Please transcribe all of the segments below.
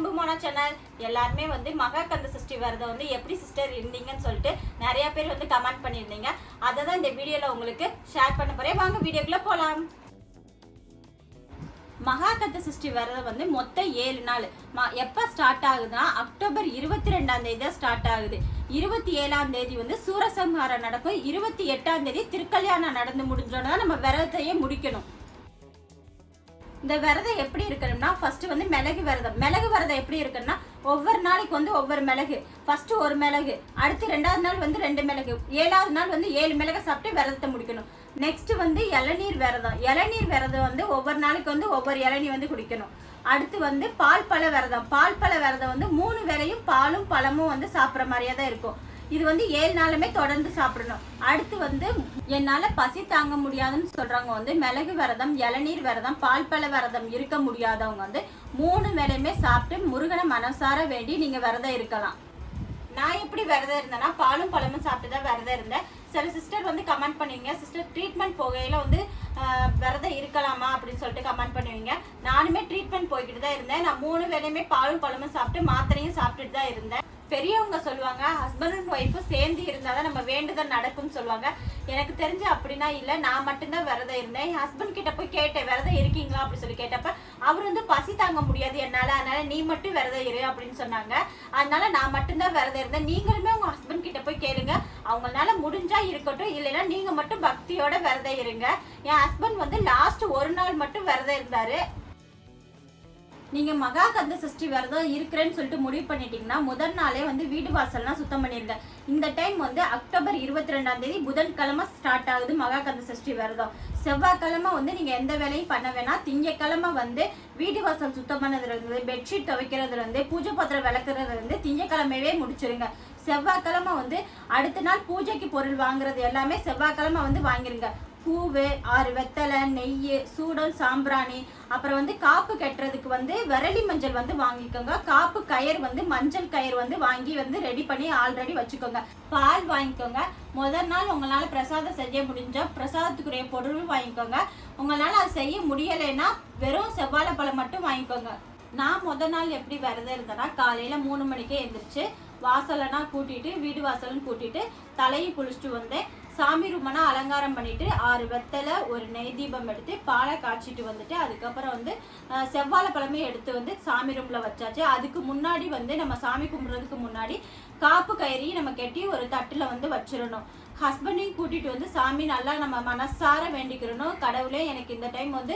அன்புமான channel எல்லாருமே வந்து மகாக்கந்த சஷ்டி விரதம் வந்து எப்படி சிஸ்டர் இருந்தீங்கன்னு சொல்லிட்டு நிறைய பேர் வந்து கமெண்ட் பண்ணியிருந்தீங்க. அதை தான் இந்த வீடியோவில் உங்களுக்கு ஷேர் பண்ண போகிறேன் வாங்க வீடியோக்குள்ளே போகலாம் மகாகந்த சஷ்டி விரதம் வந்து மொத்தம் ஏழு நாள். ம எப்போ ஸ்டார்ட் ஆகுதுன்னா அக்டோபர் இருபத்தி ரெண்டாம் தேதி தான் ஸ்டார்ட் ஆகுது. இருபத்தி ஏழாம் தேதி வந்து சூரசம்ஹாரம் நடக்கும். இருபத்தி எட்டாம் தேதி திருக்கல்யாணம் நடந்து முடிஞ்சோன்னா நம்ம விரதத்தையே முடிக்கணும். இந்த விரதம் எப்படி இருக்கணும்னா ஃபர்ஸ்ட் வந்து மிளகு விரதம். மிளகு விரதம் எப்படி இருக்குன்னா ஒவ்வொரு நாளைக்கு வந்து ஒவ்வொரு மிளகு. ஃபர்ஸ்ட் ஒரு மிளகு அடுத்து ரெண்டாவது நாள் வந்து ரெண்டு மிளகு. ஏழாவது நாள் வந்து ஏழு மிளகு சாப்பிட்டு விரதத்தை முடிக்கணும். நெக்ஸ்ட் வந்து இளநீர் விரதம். இளநீர் விரதம் வந்து ஒவ்வொரு நாளைக்கு வந்து ஒவ்வொரு இளநீ வந்து குடிக்கணும். அடுத்து வந்து பால் பழ விரதம். பால் பழ விரதம் வந்து மூணு வேளையும் பாலும் பழமும் வந்து சாப்பிட்ற மாதிரியே தான் இருக்கும். இது வந்து ஏழு நாளுமே தொடர்ந்து சாப்பிடணும். அடுத்து வந்து என்னால பசி தாங்க முடியாதுன்னு சொல்றவங்க வந்து மிளகு விரதம் இளநீர் விரதம் பால் பழ விரதம் இருக்க முடியாதவங்க வந்து மூணு வேலையுமே சாப்பிட்டு முருகனை மனசார வேண்டி நீங்க விரதம் இருக்கலாம். நான் எப்படி விரதம் இருந்தேன்னா பாலும் பழமும் சாப்பிட்டு தான் விரதம் இருந்தேன். சில சிஸ்டர் வந்து கமெண்ட் பண்ணுவீங்க சிஸ்டர் ட்ரீட்மெண்ட் போகையில் வந்து விரதம் இருக்கலாமா? அப்படின்னு சொல்லிட்டு கமெண்ட் பண்ணுவீங்க. நானுமே ட்ரீட்மெண்ட் போய்கிட்டு தான் இருந்தேன். நான் மூணு வேலையுமே பாலும் பழமும் சாப்பிட்டு மாத்திரையும் சாப்பிட்டுட்டு தான் இருந்தேன். பெரியவங்க சொல்லுவாங்க ஹஸ்பண்ட் அண்ட் ஒய்ஃபும் சேர்ந்து இருந்தால் தான் நம்ம வேண்டுதல் நடக்கும்னு சொல்லுவாங்க. எனக்கு தெரிஞ்சு அப்படின்னா இல்லை நான் மட்டும்தான் விரதம் இருந்தேன். என் ஹஸ்பண்ட் கிட்ட போய் கேட்டேன் விரதம் இருக்கீங்களா? அப்படி சொல்லி கேட்டப்ப அவர் வந்து பசி தாங்க முடியாது என்னால். அதனால நீ மட்டும் விரதம் இரு அப்படின்னு சொன்னாங்க. அதனால நான் மட்டும்தான் விரதம் இருந்தேன். நீங்களுமே உங்கள் ஹஸ்பண்ட் கிட்ட போய் கேளுங்க. அவங்களால முடிஞ்சா இருக்கட்டும். இல்லைன்னா நீங்கள் மட்டும் பக்தியோட விரதம் இருங்க. என் ஹஸ்பண்ட் வந்து லாஸ்ட் ஒரு நாள் மட்டும் விரதம் இருந்தாரு. நீங்கள் மகா கந்த சஷ்டி விரதம் இருக்கிறேன்னு சொல்லிட்டு முடிவு பண்ணிட்டீங்கன்னா முதல் நாளே வந்து வீடு வாசல்லாம் சுத்தம் பண்ணிருங்க. இந்த டைம் வந்து அக்டோபர் இருபத்தி ரெண்டாம் தேதி புதன்கிழமை ஸ்டார்ட் ஆகுது மகா கந்த சஷ்டி விரதம் செவ்வாய்க்கிழமை வந்து நீங்கள் எந்த வேலையும் பண்ண வேணாம். திங்கக்கிழமை வந்து வீடு வாசல் சுத்தம் பண்ணதுலேருந்து பெட்ஷீட் துவைக்கிறதுலேருந்து பூஜை பாத்திரம் விளக்குறதுலேருந்து திங்கக்கிழமையவே முடிச்சிருங்க. செவ்வாய்க்கிழமை வந்து அடுத்த நாள் பூஜைக்கு பொருள் வாங்குறது எல்லாமே செவ்வாய்க்கிழமை வந்து வாங்கிருங்க. பூவு ஆறு வெத்தலை நெய் சூடம் சாம்பிராணி. அப்புறம் வந்து காப்பு கட்டுறதுக்கு வந்து விரலி மஞ்சள் வந்து வாங்கிக்கோங்க. காப்பு கயிறு வந்து மஞ்சள் கயிறு வந்து வாங்கி வந்து ரெடி பண்ணி ஆல்ரெடி வச்சுக்கோங்க. பால் வாங்கிக்கோங்க. முதல் நாள் உங்களால் பிரசாதம் செய்ய முடிஞ்சால் பிரசாதத்துக்குரிய பொருளும் வாங்கிக்கோங்க. உங்களால் அது செய்ய முடியலைன்னா வெறும் செவ்வாழை பழம் மட்டும் வாங்கிக்கோங்க. நான் முத நாள் எப்படி விரதம் இருந்தேன்னா காலையில் மூணு மணிக்கே எழுந்திரிச்சு வாசலைனா கூட்டிட்டு வீடு வாசலும் கூட்டிட்டு தலையை குளிச்சுட்டு வந்தேன். சாமி ரூமனா அலங்காரம் பண்ணிட்டு ஆறு வெத்தலை ஒரு நெய் தீபம் எடுத்து பாலை காய்ச்சிட்டு வந்துட்டு அதுக்கப்புறம் வந்து அஹ், செவ்வாழை பழமே எடுத்து வந்து சாமி ரூம்ல வச்சாச்சு. அதுக்கு முன்னாடி வந்து நம்ம சாமி கும்பிட்றதுக்கு முன்னாடி காப்பு கயிறையும் நம்ம கட்டி ஒரு தட்டுல வந்து வச்சிடணும். ஹஸ்பண்டையும் கூட்டிட்டு வந்து சாமி நல்லா நம்ம மனசார வேண்டிக்கிறணும். கடவுளே எனக்கு இந்த டைம் வந்து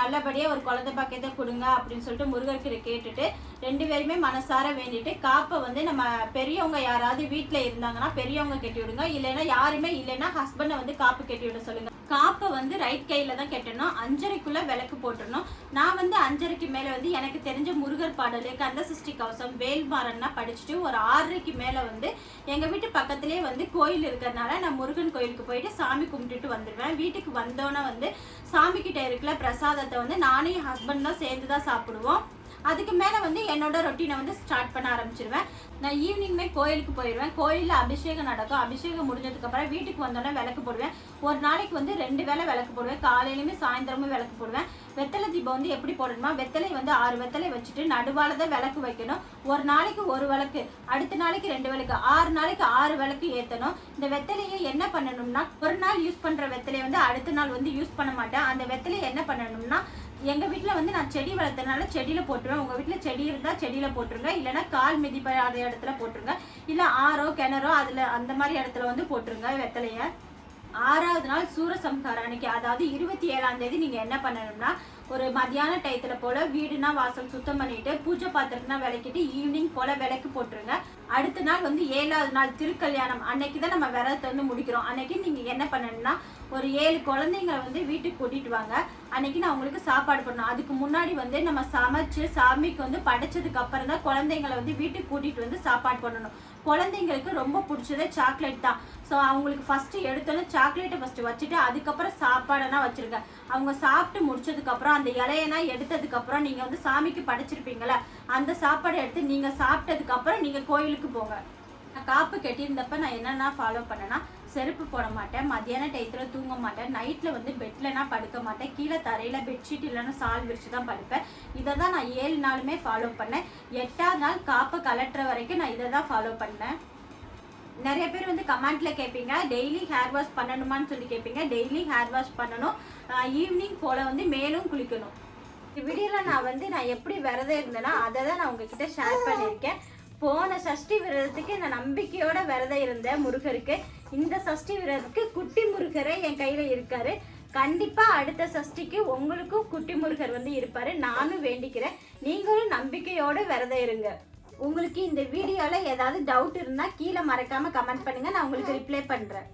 நல்லபடியாக நல்லபடியா ஒரு குழந்தை பாக்கியத்தை கொடுங்க அப்படின்னு சொல்லிட்டு முருகர்கிட்ட கேட்டுட்டு ரெண்டு பேருமே மனசார வேண்டிட்டு காப்பை வந்து நம்ம பெரியவங்க யாராவது வீட்டில் இருந்தாங்கன்னா பெரியவங்க கட்டி விடுங்க. இல்லைன்னா யாருமே இல்லைன்னா ஹஸ்பண்டை வந்து காப்பு கட்டி விட சொல்லுங்க. வந்து ரைட் கையில் தான் கெட்டணும். அஞ்சரைக்குள்ளே விளக்கு போட்டுடணும் நான் வந்து அஞ்சரைக்கு மேலே வந்து எனக்கு தெரிஞ்ச முருகர் பாடல் கந்த சஷ்டி கவசம் வேல்மாறன்னா படிச்சுட்டு ஒரு ஆறரைக்கு மேலே வந்து எங்கள் வீட்டு பக்கத்திலே வந்து கோயில் இருக்கிறதுனால நான் முருகன் கோயிலுக்கு போயிட்டு சாமி கும்பிட்டுட்டு வந்துடுவேன் வீட்டுக்கு வந்தோன்னே வந்து சாமி கிட்ட இருக்கிற பிரசாதத்தை வந்து நானே ஹஸ்பண்ட் தான் சேர்ந்து தான் சாப்பிடுவோம். அதுக்கு மேலே வந்து என்னோட ரொட்டீனை வந்து ஸ்டார்ட் பண்ண ஆரம்பிச்சிருவேன். நான் ஈவினிங்மே கோயிலுக்கு போயிடுவேன் கோயிலில் அபிஷேகம் நடக்கும். அபிஷேகம் முடிஞ்சதுக்கப்புறம் வீட்டுக்கு வந்தோடனே விளக்கு போடுவேன். ஒரு நாளைக்கு வந்து ரெண்டு வேளை விளக்கு போடுவேன். காலையிலுமே சாயந்தரமும் விளக்கு போடுவேன். வெத்தலை தீபம் வந்து எப்படி போடணுமா? வெத்தலை வந்து ஆறு வெத்தலை வச்சுட்டு நடுவால தான் விளக்கு வைக்கணும். ஒரு நாளைக்கு ஒரு விளக்கு அடுத்த நாளைக்கு ரெண்டு விளக்கு ஆறு நாளைக்கு ஆறு விளக்கு ஏற்றணும் இந்த வெத்தலையை என்ன பண்ணணும்னா ஒரு நாள் யூஸ் பண்ணுற வெத்தலையை வந்து அடுத்த நாள் வந்து யூஸ் பண்ண மாட்டேன். அந்த வெத்தலையை என்ன பண்ணணும்னா எங்கள் வீட்டில் வந்து நான் செடி வளர்த்தனால செடியில் போட்டுருவேன். உங்கள் வீட்டில் செடி இருந்தால் செடியில் போட்டுருங்க. இல்லைன்னா கால் மிதிப்படாத இடத்துல போட்டுருங்க. இல்ல ஆறோ கிணறோ அதுல அந்த மாதிரி இடத்துல வந்து போட்டுருங்க வெத்தலையை. ஆறாவது நாள் சூரசம்ஹாரம் அன்னைக்கு அதாவது இருபத்தி ஏழாம் தேதி நீங்க என்ன பண்ணணும்னா ஒரு மத்தியான டயத்துல போல வீடுனா வாசல் சுத்தம் பண்ணிட்டு பூஜை பாத்திரம்னா விளக்கிட்டு ஈவினிங் போல விளக்கு போட்டுருங்க. அடுத்த நாள் வந்து ஏழாவது நாள் திருக்கல்யாணம். அன்னைக்கு தான் நம்ம விரதத்தை வந்து முடிக்கிறோம். அன்னைக்கு நீங்க என்ன பண்ணணும்னா ஒரு ஏழு குழந்தைங்களை வந்து வீட்டுக்கு கூட்டிட்டு வாங்க. அன்னைக்கு நான் உங்களுக்கு சாப்பாடு பண்ணணும் அதுக்கு முன்னாடி வந்து நம்ம சமைச்சு சாமிக்கு வந்து படைச்சதுக்கு அப்புறம் தான் குழந்தைங்களை வந்து வீட்டுக்கு கூட்டிட்டு வந்து சாப்பாடு பண்ணணும் குழந்தைங்களுக்கு ரொம்ப பிடிச்சதே சாக்லேட் தான். ஸோ அவங்களுக்கு ஃபஸ்ட்டு எடுத்தோன்னே சாக்லேட்டை ஃபஸ்ட்டு வச்சுட்டு அதுக்கப்புறம் சாப்பாடெல்லாம் வச்சிருங்க. அவங்க சாப்பிட்டு முடிச்சதுக்கப்புறம் அந்த இலையெல்லாம் எடுத்ததுக்கப்புறம் நீங்கள் வந்து சாமிக்கு படைச்சிருப்பீங்களே அந்த சாப்பாடை எடுத்து நீங்கள் சாப்பிட்டதுக்கப்புறம் நீங்கள் கோயிலுக்கு போங்க. நான் காப்பு கட்டியிருந்தப்ப நான் என்னென்ன ஃபாலோ பண்ணேன்னா செருப்பு போட மாட்டேன் மத்தியான டயத்தில் தூங்க மாட்டேன் நைட்டில் வந்து பெட்லனா படுக்க மாட்டேன் கீழே தரையில் பெட்ஷீட் இல்லைன்னா சால் விரிச்சு தான் படுப்பேன். இதை தான் நான் ஏழு நாளுமே ஃபாலோ பண்ணேன். எட்டாவது நாள் காப்பை கலட்டுற வரைக்கும் நான் இதை தான் ஃபாலோ பண்ணேன். நிறைய பேர் வந்து கமெண்ட்ல கேட்பீங்க டெய்லி ஹேர் வாஷ் பண்ணணுமான்னு சொல்லி கேட்பீங்க டெய்லி ஹேர் வாஷ் பண்ணணும் ஈவினிங் போல வந்து மேலும் குளிக்கணும். இந்த வீடியோவில் நான் வந்து நான் எப்படி விரதம் இருந்தேன்னா அதை தான் நான் உங்ககிட்ட ஷேர் பண்ணியிருக்கேன். போன சஷ்டி விரதத்துக்கு நான் நம்பிக்கையோட விரதம் இருந்தேன் முருகருக்கு இந்த சஷ்டி விரதத்துக்கு குட்டி முருகரே என் கையில் இருக்காரு. கண்டிப்பா அடுத்த சஷ்டிக்கு உங்களுக்கும் குட்டி முருகர் வந்து இருப்பாரு. நானும் வேண்டிக்கிறேன். நீங்களும் நம்பிக்கையோட விரதம் இருங்க. உங்களுக்கு இந்த வீடியோல ஏதாவது டவுட் இருந்தா கீழே மறக்காம கமெண்ட் பண்ணுங்க. நான் உங்களுக்கு ரிப்ளை பண்றேன்.